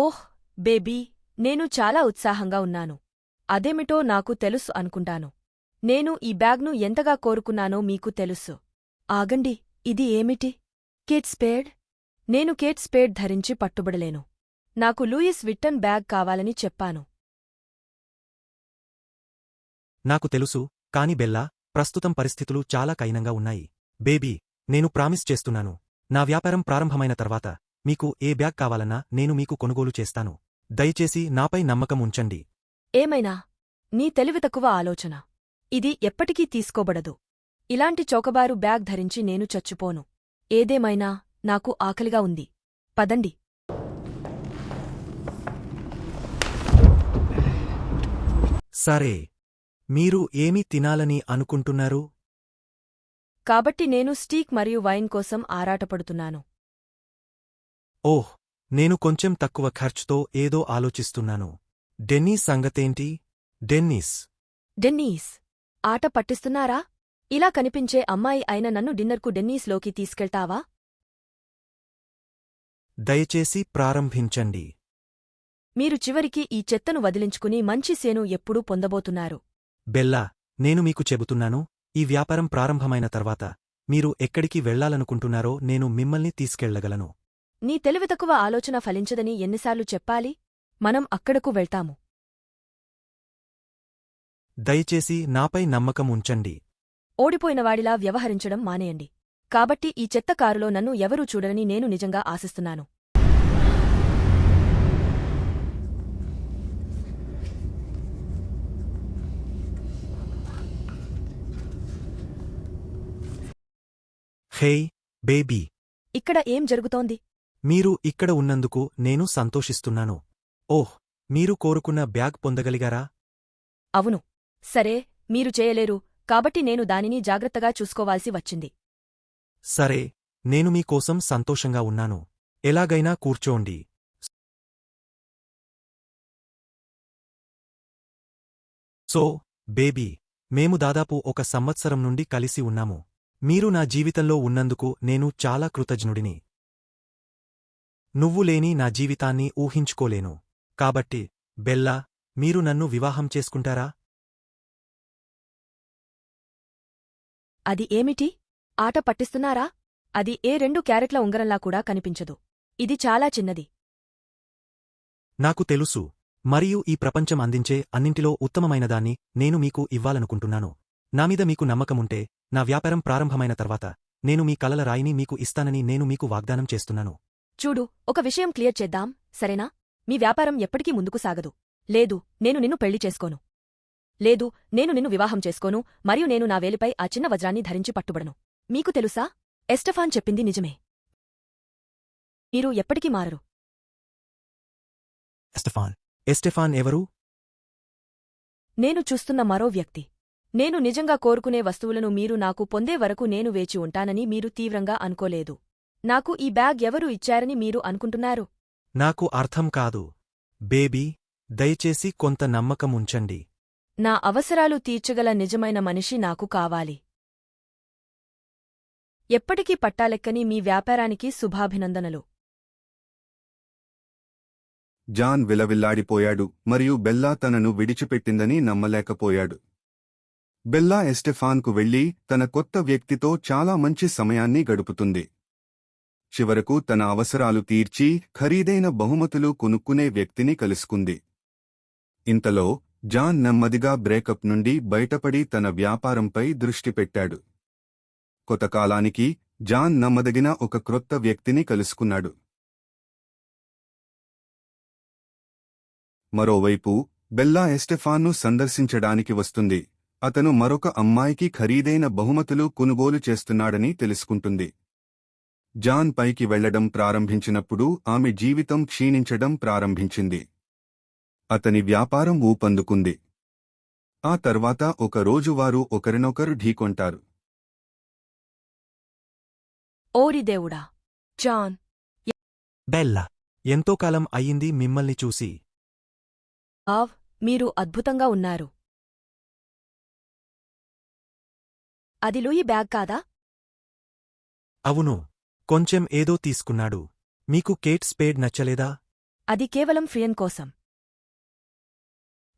ఓహ్ baby నేను చాలా ఉత్సాహంగా ఉన్నాను. అదేమిటో నాకు తెలుసు అనుకుంటాను. నేను ఈ బ్యాగ్ను ఎంతగా కోరుకున్నానో మీకు తెలుసు. ఆగండి ఇది ఏమిటి? Kate Spade? నేను కేట్ స్పేడ్ ధరించి పట్టుబడలేను. నాకు లూయిస్ విట్టన్ బ్యాగ్ కావాలని చెప్పాను. నాకు తెలుసు కాని బెల్లా ప్రస్తుతం పరిస్థితులు చాలా కైనంగా ఉన్నాయి. బేబీ నేను ప్రామిస్ చేస్తున్నాను. నా వ్యాపారం ప్రారంభమైన తర్వాత. మీకు ఏ బ్యాగ్ కావాలన్నా నేను మీకు కొనుగోలు చేస్తాను. దయచేసి నాపై నమ్మకం ఉంచండి. ఏమైనా? నీ తెలివి తక్కువ ఆలోచన. ఇది ఎప్పటికీ తీసుకోబడదు. ఇలాంటి చౌకబారు బ్యాగ్ ధరించి నేను చచ్చిపోను. ఏదేమైనా నాకు ఆకలిగా ఉంది. పదండి. సరే. మీరు ఏమి తినాలని అనుకుంటున్నారు? కాబట్టి నేను స్టీక్ మరియు వైన్ కోసం ఆరాటపడుతున్నాను. ఓహ్ నేను కొంచెం తక్కువ ఖర్చుతో ఏదో ఆలోచిస్తున్నాను. డెన్నీస్ సంగతేంటి? డెన్నీస్. డెన్నీస్. ఆట పట్టిస్తున్నారా? ఇలా కనిపించే అమ్మాయి అయిన నన్ను డిన్నర్కు డెన్నీస్లోకి తీసుకెళ్తావా? దయచేసి ప్రారంభించండి. మీరు చివరికి ఈ చెత్తను వదిలించుకుని మంచి సేను ఎప్పుడూ పొందబోతున్నారు. బెల్లా నేను మీకు చెబుతున్నాను ఈ వ్యాపారం ప్రారంభమైన తర్వాత మీరు ఎక్కడికి వెళ్ళాలనుకుంటున్నారో నేను మిమ్మల్ని తీసుకెళ్ళగలను. నీ తెలివి తక్కువ ఆలోచన ఫలించదని ఎన్నిసార్లు చెప్పాలి? మనం అక్కడకు వెళ్తాము. దయచేసి నాపై నమ్మకం ఉంచండి. ఓడిపోయినవాడిలా వ్యవహరించడం మానేయండి. కాబట్టి ఈ చెత్త కారులో నన్ను ఎవరూ చూడరని నేను నిజంగా ఆశిస్తున్నాను. Hey baby. ఇక్కడ ఏం జరుగుతోంది? మీరు ఇక్కడ ఉన్నందుకు నేను సంతోషిస్తున్నాను. ఓహ్ మీరు కోరుకున్న బ్యాగ్ పొందగలిగారా? అవును. సరే మీరు చేయలేరు కాబట్టి నేను దానిని జాగ్రత్తగా చూసుకోవాల్సి వచ్చింది. సరే నేను మీకోసం సంతోషంగా ఉన్నాను. ఎలాగైనా కూర్చోండి. సో బేబీ మేము దాదాపు ఒక సంవత్సరం నుండి కలిసి ఉన్నాము. మీరు నా జీవితంలో ఉన్నందుకు నేను చాలా కృతజ్ఞుడిని. నువ్వు లేని నా జీవితాన్ని ఊహించుకోలేను. కాబట్టి బెల్లా మీరు నన్ను వివాహం చేసుకుంటారా? అది ఏమిటి? ఆట పట్టిస్తున్నారా? అది ఏ రెండు క్యారెట్ల ఉంగరంలా కూడా కనిపించదు. ఇది చాలా చిన్నది. నాకు తెలుసు. మరియు ఈ ప్రపంచం అందించే అన్నింటిలో ఉత్తమమైనదాన్ని నేను మీకు ఇవ్వాలనుకుంటున్నాను. నామీద మీకు నమ్మకముంటే నా వ్యాపారం ప్రారంభమైన తర్వాత నేను మీ కలల రాయిని మీకు ఇస్తానని నేను మీకు వాగ్దానం చేస్తున్నాను. చూడు ఒక విషయం క్లియర్ చేద్దాం సరేనా? మీ వ్యాపారం ఎప్పటికీ ముందుకు సాగదు. లేదు నేను నిన్ను పెళ్ళి చేసుకోను. లేదు నేను నిన్ను వివాహం చేసుకోను మరియు నేను నా వేలిపై ఆ చిన్న వజ్రాన్ని ధరించి పట్టుబడను. మీకు తెలుసా? ఎస్టఫాన్ చెప్పింది నిజమే. మీరు ఎప్పటికీ మారరు. ఎస్టెఫాన్. ఎస్టెఫాన్ ఎవరు? నేను చూస్తున్న మరో వ్యక్తి. నేను నిజంగా కోరుకునే వస్తువులను మీరు నాకు పొందే వరకు నేను వేచి ఉంటానని మీరు తీవ్రంగా అనుకోలేదు. నాకు ఈ బ్యాగ్ ఎవరు ఇచ్చారని మీరు అనుకుంటున్నారు? నాకు అర్థం కాదు. బేబీ దయచేసి కొంత నమ్మకం ఉంచండి. నా అవసరాలు తీర్చగల నిజమైన మనిషి నాకు కావాలి. ఎప్పటికీ పట్టాలెక్కని మీ వ్యాపారానికి శుభాభినందనలు. జాన్ విలవిల్లాడిపోయాడు మరియు బెల్లా తనను విడిచిపెట్టిందని నమ్మలేకపోయాడు. బెల్లా ఎస్టెఫాన్కు వెళ్ళి తన కొత్త వ్యక్తితో చాలా మంచి సమయాన్ని గడుపుతుంది. చివరకు తన అవసరాలు తీర్చి ఖరీదైన బహుమతులు కొనుక్కునే వ్యక్తిని కలుసుకుంది. ఇంతలో జాన్ నెమ్మదిగా బ్రేకప్ నుండి బయటపడి తన వ్యాపారంపై దృష్టి పెట్టాడు. కొంతకాలానికి జాన్ నమ్మదగిన ఒక క్రొత్త వ్యక్తిని కలుసుకున్నాడు. మరోవైపు బెల్లా ఎస్టెఫాన్ను సందర్శించడానికి వస్తుంది. అతను మరొక అమ్మాయికి ఖరీదైన బహుమతులు కొనుగోలు చేస్తున్నాడని తెలుసుకుంటుంది. జాన్ పైకి వెళ్ళడం ప్రారంభించినప్పుడు ఆమె జీవితం క్షీణించడం ప్రారంభించింది. అతని వ్యాపారం ఊపందుకుంది. ఆ తర్వాత ఒక రోజు వారు ఒకరినొకరు ఢీకొంటారు. ఓరి దేవుడా జాన్. బెల్లా ఎంతో కాలం అయ్యింది మిమ్మల్ని చూసి. ఆవ్ మీరు అద్భుతంగా ఉన్నారు. అది లూయి బ్యాగ్ కాదా? అవును కొంచెం ఏదో తీసుకున్నాడు. మీకు కేట్ స్పేడ్ నచ్చలేదా? అది కేవలం ఫ్రియన్ కోసం.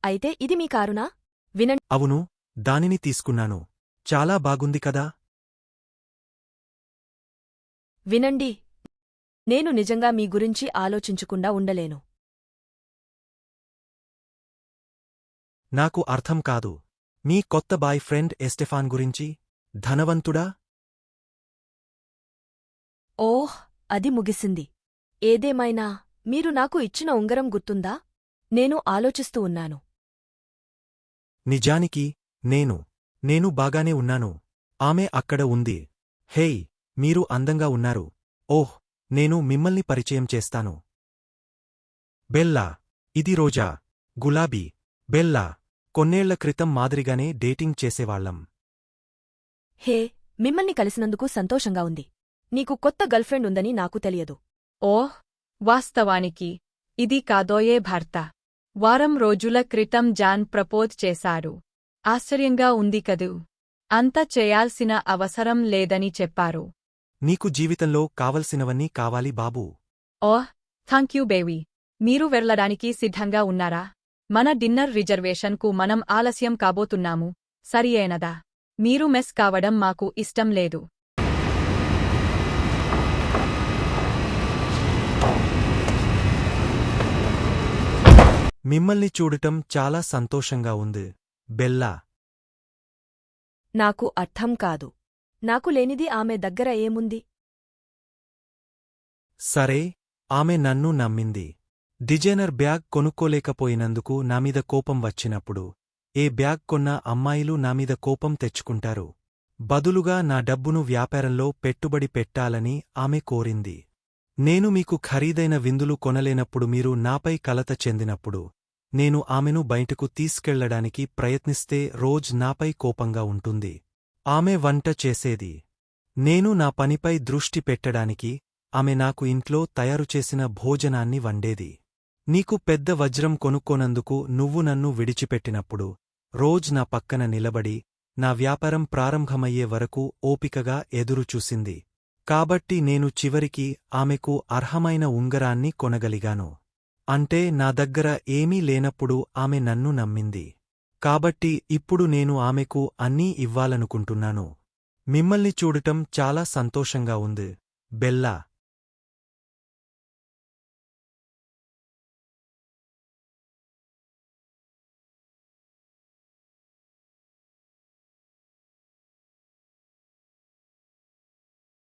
అయితే ఇది మీ కారునా? వినండి. అవును దానిని తీసుకున్నాను. చాలా బాగుంది కదా? వినండి. నేను నిజంగా మీ గురించి ఆలోచించకుండా ఉండలేను. నాకు అర్థం కాదు. మీ కొత్త బాయ్ ఫ్రెండ్ ఎస్టెఫాన్ గురించి. ధనవంతుడా? ఓహ్ అది ముగిసింది. ఏదేమైనా మీరు నాకు ఇచ్చిన ఉంగరం గుర్తుందా? నేను ఆలోచిస్తూ ఉన్నాను. నిజానికి నేను నేను బాగానే ఉన్నాను. ఆమె అక్కడ ఉంది. హేయ్ మీరు అందంగా ఉన్నారు. ఓహ్ నేను మిమ్మల్ని పరిచయం చేస్తాను. బెల్లా ఇది రోజా. గులాబీ. బెల్లా కొన్నేళ్ళ క్రితం మాదిరిగానే డేటింగ్ చేసేవాళ్ళం హే మిమ్మల్ని కలిసినందుకు సంతోషంగా ఉంది. నీకు కొత్త గర్ల్ఫ్రెండ్ ఉందని నాకు తెలియదు. ఓహ్ వాస్తవానికి ఇది కాదోయే భర్త. వారం రోజుల క్రితం జాన్ ప్రపోజ్ చేశారు. ఆశ్చర్యంగా ఉంది కదూ. అంత చేయాల్సిన అవసరం లేదని చెప్పారు. నీకు జీవితంలో కావలసినవన్నీ కావాలి బాబూ. ఓహ్ థాంక్యూ బేవీ మీరు వెళ్ళడానికి సిద్ధంగా ఉన్నారా? మన డిన్నర్ రిజర్వేషన్కు మనం ఆలస్యం కాబోతున్నాము. సరియేనదా మీరు మెస్ కావడం మాకు ఇష్టం లేదు. మిమ్మల్ని చూడటం చాలా సంతోషంగా ఉంది. బెల్లా. నాకు అర్థం కాదు. నాకు లేనిది ఆమె దగ్గర ఏముంది? సరే ఆమె నన్ను నమ్మింది. డిజైనర్ బ్యాగ్ కొనుక్కోలేకపోయినందుకు నామీద కోపం వచ్చినప్పుడు ఏ బ్యాగ్ కొన్న అమ్మాయిలు నామీద కోపం తెచ్చుకుంటారు. బదులుగా నా డబ్బును వ్యాపారంలో పెట్టుబడి పెట్టాలని ఆమె కోరింది. నేను మీకు ఖరీదైన విందులు కొనలేనప్పుడు మీరు నాపై కలత చెందినప్పుడు నేను ఆమెను బయటకు తీసుకెళ్ళడానికి ప్రయత్నిస్తే రోజ్ నాపై కోపంగా ఉంటుంది. ఆమె వంట చేసేది. నేను నా పనిపై దృష్టి పెట్టడానికి ఆమె నాకు ఇంట్లో తయారుచేసిన భోజనాన్ని వండేది. నీకు పెద్ద వజ్రం కొనుక్కోనందుకు నువ్వు నన్ను విడిచిపెట్టినప్పుడు రోజ్ నా పక్కన నిలబడి నా వ్యాపారం ప్రారంభమయ్యే వరకు ఓపికగా ఎదురుచూసింది. కాబట్టి నేను చివరికి ఆమెకు అర్హమైన ఉంగరాన్ని కొనగలిగాను. అంటే నా దగ్గర ఏమీ లేనప్పుడు ఆమె నన్ను నమ్మింది. కాబట్టి ఇప్పుడు నేను ఆమెకు అన్నీ ఇవ్వాలనుకుంటున్నాను. మిమ్మల్ని చూడటం చాలా సంతోషంగా ఉంది. బెల్లా